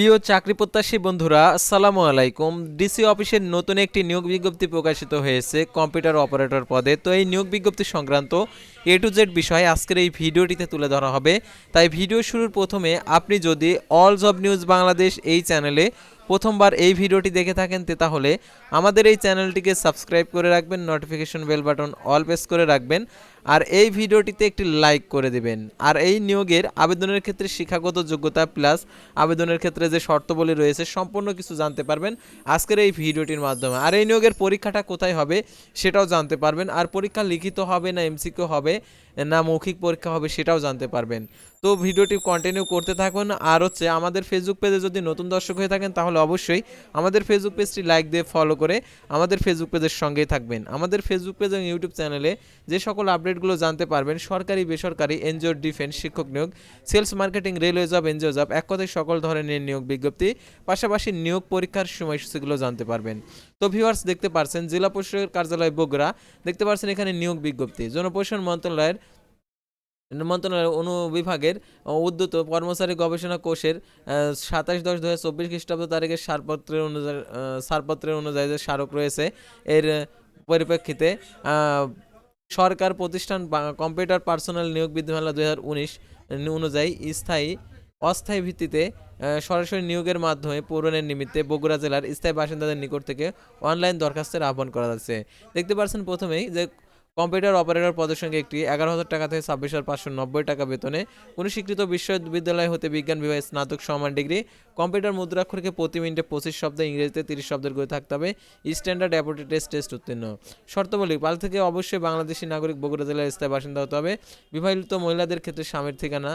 প্রিয় চাকরি প্রত্যাশী বন্ধুরা, আসসালামু আলাইকুম। ডিসি অফিসের নতুন একটি নিয়োগ বিজ্ঞপ্তি প্রকাশিত হয়েছে কম্পিউটার অপারেটর পদে। তো এই নিয়োগ বিজ্ঞপ্তি সংক্রান্ত এ টু জেড বিষয়ে আজকের এই ভিডিওটিতে তুলে ধরা হবে। তাই ভিডিও শুরুর প্রথমে আপনি যদি অল জব নিউজ বাংলাদেশ এই চ্যানেলে প্রথমবার এই ভিডিওটি দেখে থাকেন তে তাহলে আমাদের এই চ্যানেলটিকে সাবস্ক্রাইব করে রাখবেন notification bell button all press করে রাখবেন, আর এই ভিডিওটিতে একটি লাইক করে দেবেন। আর এই নিয়োগের আবেদনের ক্ষেত্রে শিক্ষাগত যোগ্যতা প্লাস আবেদনের ক্ষেত্রে যে শর্তাবলী রয়েছে সম্পূর্ণ কিছু জানতে পারবেন আজকের এই ভিডিওটির মাধ্যমে। আর এই নিয়োগের পরীক্ষাটা কোথায় হবে সেটাও জানতে পারবেন। আর পরীক্ষা লিখিত হবে না এমসিকিউ হবে না মৌখিক পরীক্ষা হবে সেটাও জানতে পারবেন। তো ভিডিওটি কন্টিনিউ করতে থাকুন। আর হচ্ছে আমাদের ফেসবুক পেজে যদি নতুন দর্শক হয়ে থাকেন, তাহলে অবশ্যই আমাদের ফেসবুক পেজটি লাইক দিয়ে ফলো করে আমাদের ফেসবুক পেজের সঙ্গেই থাকবেন। আমাদের ফেসবুক পেজ এবং ইউটিউব চ্যানেলে যে সকল আপডেটগুলো জানতে পারবেন, সরকারি, বেসরকারি এনজিও ডিফেন্স শিক্ষক নিয়োগ sales marketing railway job NGO job এক কথায় সকল ধরনের নিয়োগ বিজ্ঞপ্তি, পাশাপাশি নিয়োগ পরীক্ষার সময়সূচিগুলো জানতে পারবেন। তো ভিউয়ার্স দেখতে পারছেন, জেলা পরিষদের কার্যালয় বগুড়া, দেখতে পারছেন এখানে নিয়োগ বিজ্ঞপ্তি। জনপ্রশাসন মন্ত্রণালয়ের মন্ত্রণালয়ের অনুবিভাগের উদ্যত কর্মচারী গবেষণা কোষের সাতাশ দশ দু হাজার চব্বিশ খ্রিস্টাব্দ তারিখের সারপত্রের অনুযায়ী আহ, ছাড়পত্রের অনুযায়ী যে স্মারক রয়েছে এর পরিপ্রেক্ষিতে সরকার প্রতিষ্ঠান কম্পিউটার পার্সোনাল নিয়োগ বিধিমালা দু হাজার উনিশ অনুযায়ী স্থায়ী অস্থায়ী ভিত্তিতে সরাসরি নিয়োগের মাধ্যমে পূরণের নিমিত্তে বগুড়া জেলার স্থায়ী বাসিন্দাদের নিকট থেকে অনলাইন দরখাস্তের আহ্বান করা যাচ্ছে দেখতে পাচ্ছেন প্রথমেই যে কম্পিউটার অপারেটর পদের সঙ্গে একটি এগারো হাজার টাকা থেকে ছাব্বিশ হাজার পাঁচশো নব্বই টাকা বেতনে কোনো স্বীকৃত বিশ্ববিদ্যালয় হতে বিজ্ঞান বিভাগে স্নাতক সমান ডিগ্রি। কম্পিউটার মুদ্রাক্ষরকে প্রতি মিনিটে পঁচিশ শব্দ ইংরেজিতে তিরিশ শব্দের করে থাকতে হবে। স্ট্যান্ডার্ড অ্যাপোটি টেস্ট টেস্ট উত্তীর্ণ শর্তাবলী পাল থেকে অবশ্যই বাংলাদেশি নাগরিক বগুড়া জেলার স্থায়ী বাসিন্দা হতে হবে। বিবাহিত মহিলাদের ক্ষেত্রে স্বামীর ঠিকানা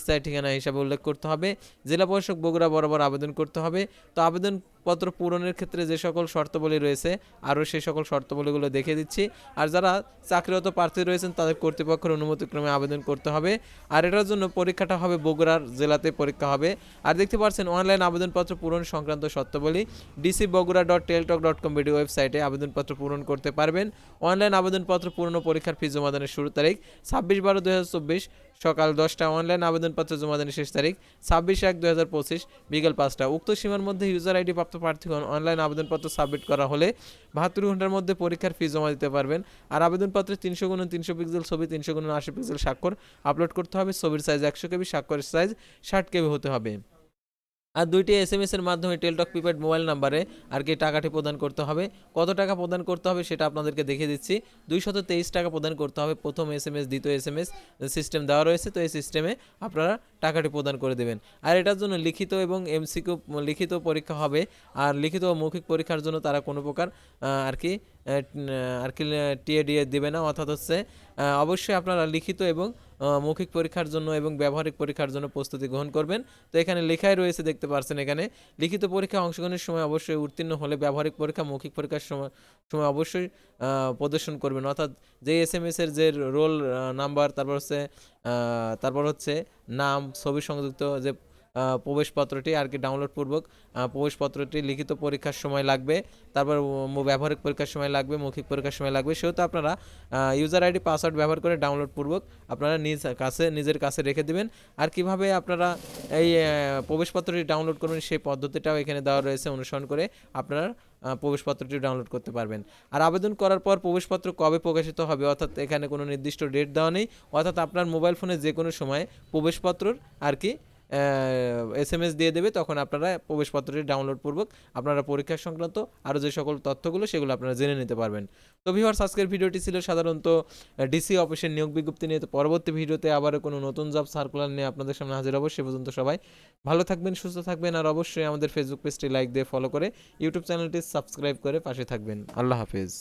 স্থায়ী ঠিকানা হিসাবে উল্লেখ করতে হবে। জেলা প্রশাসক বগুড়া বরাবর আবেদন করতে হবে। তো আবেদনপত্র পূরণের ক্ষেত্রে যে সকল শর্তাবলী রয়েছে, আরও সেই সকল শর্তাবলীগুলো দেখে দিচ্ছি। আর যারা চাকরিরত প্রার্থী রয়েছেন, তাদের কর্তৃপক্ষের অনুমতিক্রমে আবেদন করতে হবে। আর এটার জন্য পরীক্ষাটা হবে বগুড়ার জেলাতে পরীক্ষা হবে। আর দেখতে পাচ্ছেন, অনলাইন আবেদনপত্র পূরণ সংক্রান্ত শর্তাবলী DC Bogura dot Teletalk dot com video ওয়েবসাইটে আবেদনপত্র পূরণ করতে পারবেন। অনলাইন আবেদনপত্র পূরণ পরীক্ষার ফি জমাদানের শুরু তারিখ ছাব্বিশ বারো দু সকাল দশটা অনলাইন আবেদনপত্র জমা দেন শেষ তারিখ, ছাব্বিশ এক দুই হাজার পঁচিশ, বিকেল পাঁচটা উক্ত সীমার মধ্যে ইউজার আইডি প্রাপ্ত প্রার্থীগণ অনলাইন আবেদনপত্র সাবমিট করা হলে বাহাত্তর ঘণ্টার মধ্যে পরীক্ষার ফি জমা দিতে পারবেন। আর আবেদনপত্রে তিনশো গুণ তিনশো পিক্সেল ছবি, তিনশো গুণ আশি পিক্সেল স্বাক্ষর আপলোড করতে হবে। ছবির সাইজ একশো কেবি, স্বাক্ষরের সাইজ ষাট কেবি হতে হবে। আর দুইটি এস এম এর মাধ্যমে টেলটক প্রিপেড মোবাইল নাম্বারে আর কি টাকাটি প্রদান করতে হবে। কত টাকা প্রদান করতে হবে সেটা আপনাদেরকে দেখিয়ে দিচ্ছি। দুইশত তেইশ টাকা প্রদান করতে হবে প্রথম এস এম এস দ্বিতীয় এস এম এস সিস্টেম দেওয়া রয়েছে। তো এই সিস্টেমে আপনারা টাকাটি প্রদান করে দেবেন। আর এটার জন্য লিখিত এবং এমসিকিউ লিখিত পরীক্ষা হবে। আর লিখিত ও মৌখিক পরীক্ষার জন্য তারা কোনো প্রকার আর কি আর কি টিএ ডিএ দেবে না, অর্থাৎ হচ্ছে অবশ্যই আপনারা লিখিত এবং মৌখিক পরীক্ষার জন্য এবং ব্যবহারিক পরীক্ষার জন্য প্রস্তুতি গ্রহণ করবেন। তো এখানে লেখাই রয়েছে, দেখতে পাচ্ছেন এখানে। লিখিত পরীক্ষা অংশগ্রহণের সময় অবশ্যই উত্তীর্ণ হলে ব্যবহারিক পরীক্ষা, মৌখিক পরীক্ষার সময় সময় অবশ্যই প্রদর্শন করবেন। অর্থাৎ যে এস এম এসের যে রোল নাম্বার, তারপর হচ্ছে তারপর হচ্ছে নাম, ছবি সংযুক্ত, যে প্রবেশপত্রটি আর কি ডাউনলোড পূর্বক প্রবেশপত্রটি লিখিত পরীক্ষার সময় লাগবে, তারপর ব্যবহারিক পরীক্ষার সময় লাগবে, মৌখিক পরীক্ষার সময় লাগবে। সেহেতু আপনারা ইউজার আইডি পাসওয়ার্ড ব্যবহার করে ডাউনলোড পূর্বক আপনারা নিজ কাছে, নিজের কাছে রেখে দেবেন। আর কীভাবে আপনারা এই প্রবেশপত্রটি ডাউনলোড করবেন সেই পদ্ধতিটাও এখানে দেওয়া রয়েছে অনুসরণ করে আপনারা প্রবেশপত্রটি ডাউনলোড করতে পারবেন। আর আবেদন করার পর প্রবেশপত্র কবে প্রকাশিত হবে? অর্থাৎ এখানে কোনো নির্দিষ্ট ডেট দেওয়া নেই। অর্থাৎ আপনার মোবাইল ফোনে যে কোনো সময় প্রবেশপত্রর আর কি এস এম এস দিয়ে দেবে, তখন আপনারা প্রবেশপত্রটি ডাউনলোড পূর্বক আপনারা পরীক্ষা সংক্রান্ত আরও যে সকল তথ্যগুলো, সেগুলো আপনারা জেনে নিতে পারবেন। তো ভিউয়ার্স আজকের ভিডিওটি ছিল সাধারণত ডিসি অফিসের নিয়োগ বিজ্ঞপ্তি নিয়ে। তো পরবর্তী ভিডিওতে আবার কোনো নতুন জব সার্কুলার নিয়ে আপনাদের সামনে হাজির হব, সে পর্যন্ত সবাই ভালো থাকবেন, সুস্থ থাকবেন, আর অবশ্যই আমাদের ফেসবুক পেজটি লাইক দিয়ে ফলো করে ইউটিউব চ্যানেলটি সাবস্ক্রাইব করে পাশে থাকবেন। আল্লাহ হাফেজ।